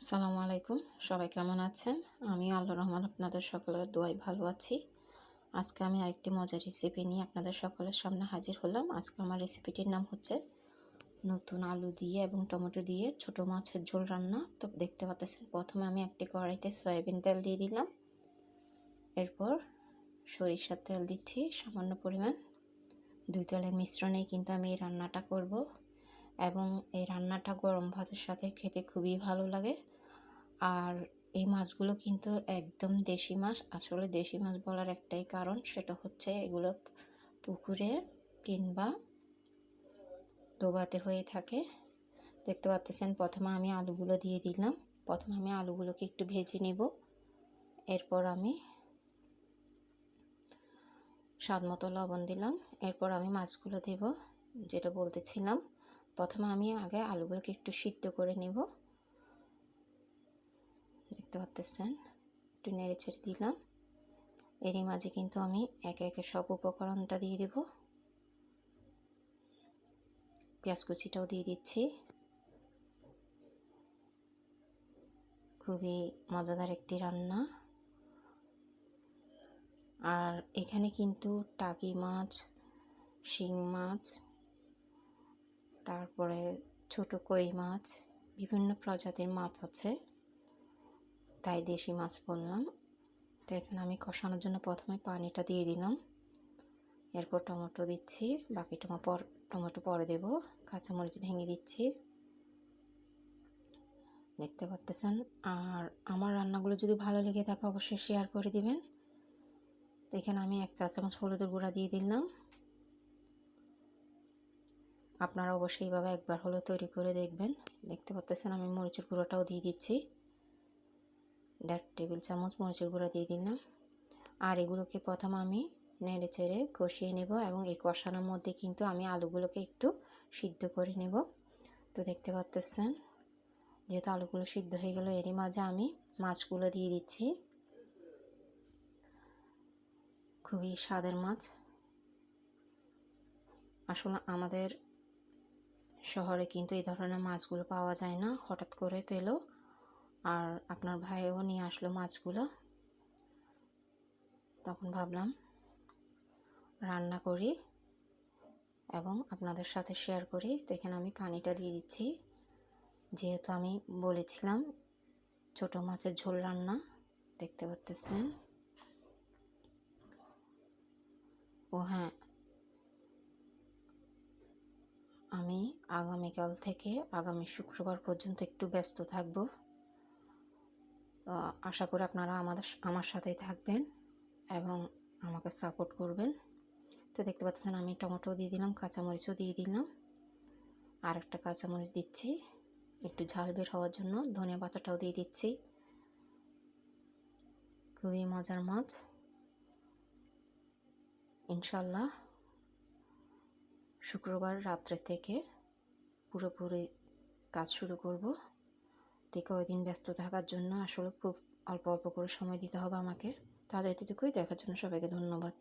আসসালামু আলাইকুম। সবাই কেমন আছেন? আমি আল্লাহ রহমান আপনাদের সকলের দোয়াই ভালো আছি। আজকে আমি আরেকটি মজার রেসিপি নিয়ে আপনাদের সকলের সামনে হাজির হলাম। আজকে আমার রেসিপিটির নাম হচ্ছে নতুন আলু দিয়ে এবং টমেটো দিয়ে ছোট মাছের ঝোল রান্না। তো দেখতে পাচ্ছেন, প্রথমে আমি একটি কড়াইতে সয়াবিন তেল দিয়ে দিলাম। এরপর সরিষার তেল দিচ্ছি, সামান্য পরিমাণ। দুই তেলের মিশ্রণেই কিন্তু আমি এই রান্নাটা করব। এবং এই রান্নাটা গরম ভাতের সাথে খেতে খুবই ভালো লাগে। আর এই মাছগুলো কিন্তু একদম দেশি মাছ। আসলে দেশি মাছ বলার একটাই কারণ সেটা হচ্ছে এগুলো পুকুরে কিংবা ডোবাতে হয়ে থাকে। দেখতে পাচ্ছেন প্রথমে আমি আলুগুলো দিয়ে দিলাম। প্রথমে আমি আলুগুলোকে একটু ভেজে নেব। এরপর আমি স্বাদ মতো লবণ দিলাম। এরপর আমি মাছগুলো দেব, যেটা বলতেছিলাম। প্রথমে আমি আগে আলুগুলোকে একটু সিদ্ধ করে নেব। দেখতে পাচ্তেছেন একটু নেড়ে ছেড়ে দিলাম। এরই মাঝে কিন্তু আমি একে একে সব উপকরণটা দিয়ে দেব। পেঁয়াজ কুচিটাও দিয়ে দিচ্ছি। খুবই মজাদার একটি রান্না। আর এখানে কিন্তু টাকি মাছ, শিং মাছ তারপরে ছোট কই মাছ, বিভিন্ন প্রজাতির মাছ আছে। তাই দেশি মাছ বললাম। তো এখানে আমি কষানোর জন্য প্রথমে পানিটা দিয়ে দিলাম। এরপর টমেটো দিচ্ছি, বাকি টমা পর, টমেটো পরে দেব। কাঁচামরিচ ভেঙে দিচ্ছি। দেখতে পাচ্তেছেন আর আমার রান্নাগুলো যদি ভালো লেগে থাকে অবশ্যই শেয়ার করে দিবেন। এখানে আমি এক চা চামচ হলুদের গুঁড়া দিয়ে দিলাম। আপনারা অবশ্যই এইভাবে একবার হলো তৈরি করে দেখবেন। দেখতে পাচ্ছেন আমি মরিচের গুঁড়োটাও দিয়ে দিচ্ছি। দেড় টেবিল চামচ মরিচের গুঁড়া দিয়ে দিলাম। আর এগুলোকে প্রথম আমি নেড়ে চেড়ে কষিয়ে নেব এবং এই কষানোর মধ্যে কিন্তু আমি আলুগুলোকে একটু সিদ্ধ করে নেব। তো দেখতে পাচ্ছেন যেহেতু আলুগুলো সিদ্ধ হয়ে গেল, এরই মাঝে আমি মাছগুলো দিয়ে দিচ্ছি। খুবই স্বাদের মাছ। আসলে আমাদের শহরে কিন্তু এই ধরনের মাছগুলো পাওয়া যায় না, হঠাৎ করে পেল। আর আপনার ভাইও নিয়ে আসলো মাছগুলো। তখন ভাবলাম, রান্না করি এবং আপনাদের সাথে শেয়ার করি। তো এখানে আমি পানিটা দিয়ে দিচ্ছি। যেহেতু আমি বলেছিলাম, ছোট মাছের ঝোল রান্না, দেখতে পাচ্তেছেন? ও হ্যাঁ আমি আগামীকাল থেকে আগামী শুক্রবার পর্যন্ত একটু ব্যস্ত থাকব। আশা করি আপনারা আমাদের আমার সাথেই থাকবেন এবং আমাকে সাপোর্ট করবেন। তো দেখতে পাচ্ছেন আমি টমেটো দিয়ে দিলাম, কাঁচামরিচও দিয়ে দিলাম। আর একটা কাঁচামরিচ দিচ্ছি, একটু ঝাল বের হওয়ার জন্য ধনিয়া পাতাটাও দিয়ে দিচ্ছি। খুবই মজার মাছ। ইনশাল্লাহ শুক্রবার রাত্রে থেকে পুরোপুরি কাজ শুরু করব। ঠিক ওই দিন ব্যস্ত থাকার জন্য আসলে খুব অল্প অল্প করে সময় দিতে হবে আমাকে। তা এতটুকুই দেখার জন্য সবাইকে ধন্যবাদ।